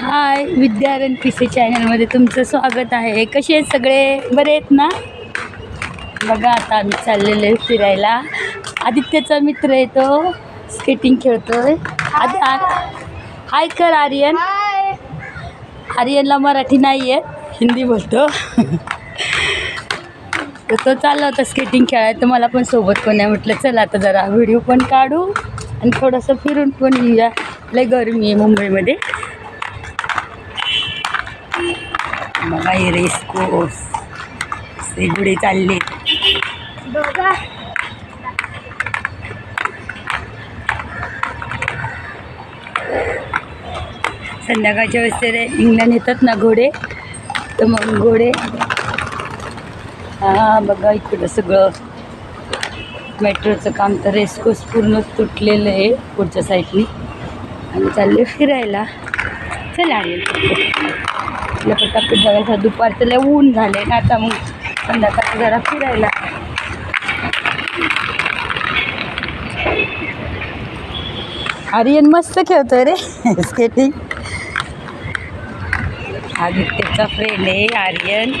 हाय विद्यारण पिसे चॅनलमध्ये तुमचं स्वागत आहे. कसे आहेत सगळे? बरे आहेत ना? बघा आता आम्ही चाललेलो आहे फिरायला. आदित्यचा मित्र येतो स्केटिंग खेळतोय. आधी हाय कर आर्यन. आर्यनला मराठी नाही आहे हिंदी बोलतो. तर तो चालला होता स्केटिंग खेळायला तर मला पण सोबत कोण आहे. म्हटलं चला आता जरा व्हिडिओ पण काढू आणि थोडंसं फिरून पण येऊया. लय गरमी आहे मुंबईमध्ये. बघा हे रेसकोस सेगुडे चालले. संध्याकाळच्या वेळेस ते इंग्लंड येतात ना घोडे? तर मग घोडे. हा बघा इकडं सगळं. मेट्रोचं काम तर रेसकोस पूर्ण तुटलेलं आहे पुढच्या साईडनी आणि चालले फिरायला. चला. आले आपल्या पटापट बघायचं दुपारचं लय ऊन झाले ना आता मग संध्याकाळचं जरा फिरायला. आर्यन मस्त खेळतोय रे स्केटिंग आदित्यचा फ्रेंड आहे आर्यन.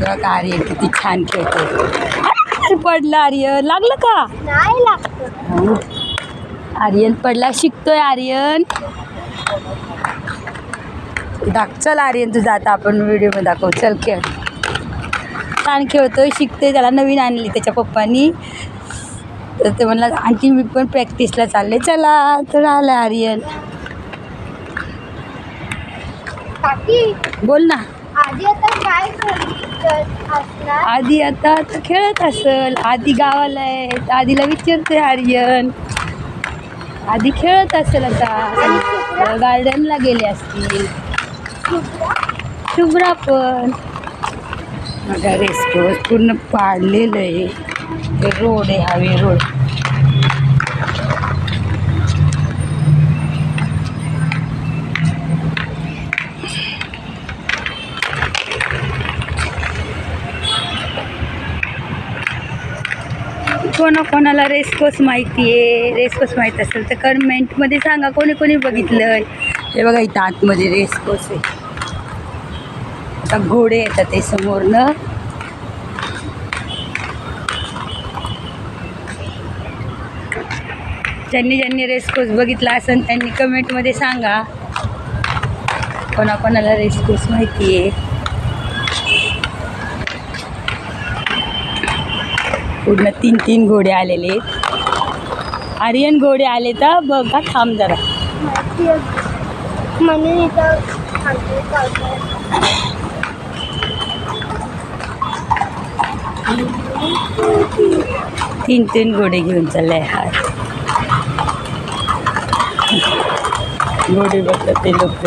बघा आर्यन किती छान खेळतोय. पडला आर्यन लागलं का? नाही लागत. आर्यन पडला शिकतोय आर्यन. दाख चल आर्यन तुझा आता आपण व्हिडिओमध्ये दाखव. चल खेळ. छान खेळतोय शिकतोय त्याला नवीन आणली त्याच्या पप्पानी. तर ते म्हणला आणखी मी पण प्रॅक्टिसला चालले. चला तर आलं आर्यन. बोल ना. आधी आता काय आधी आता तर खेळत असल. आधी गावाला आहे आधीला विचारतोय आर्यन. आधी खेळत असेल आता. गार्डनला गेले असतील. शुभ्रा पण. माझा रेस्टोरंट पूर्ण पाडलेलं आहे. रोड आहे हवे रोड. कोणा कोणाला रेसकोस माहिती आहे? रेसकोस माहीत असेल तर कमेंटमध्ये सांगा. कोणी कोणी बघितलं हे बघा इथं आतमध्ये रेसकोस आहे. आता घोडे येतात ते समोरनं. ज्यांनी ज्यांनी रेसकोस बघितला असेल त्यांनी कमेंटमध्ये सांगा. कोणाकोणाला रेसकोस माहिती आहे? पूर्ण तीन तीन घोडे आलेले आहेत. आर्यन घोडे आले तर बघा थांब जरा. तीन तीन घोडे घेऊन चाललाय हा. घोडे बघतात ते लोक.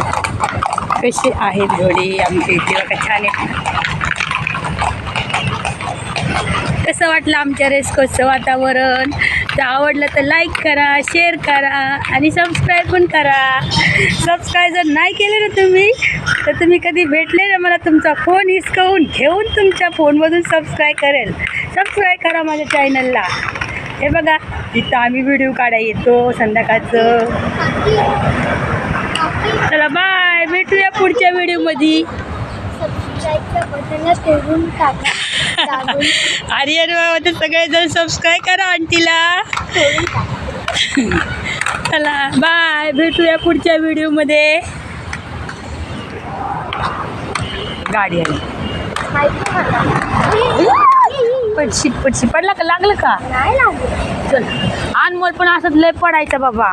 कसे आहेत घोडे आमच्या इथे बघा छान आहेत. कसं वाटलं आमच्या रेसकोसचं वातावरण? तर आवडलं तर लाईक करा शेअर करा आणि सबस्क्राईब पण करा. सबस्क्राईब जर नाही केले ना तुम्ही तर तुम्ही कधी भेटले ना मला तुमचा फोन हिसकवून घेऊन तुमच्या फोनमधून सबस्क्राईब करेल. सबस्क्राईब करा माझ्या चॅनलला हे बघा इथं आम्ही व्हिडिओ काढा येतो संध्याकाळचं. चला बाय भेटूया पुढच्या व्हिडिओमध्ये सबस्क्राईबच्या बटनला ठेवून टाका. आर्यन बाबा सगळेजण सबस्क्राईब करा आंटीला. चला बाय भेटूया पुढच्या व्हिडिओमध्ये गाडी आली. पडशी पडशी पडला का? लागलं का? चल. अनमोल पण असंच लय पडायचं बाबा.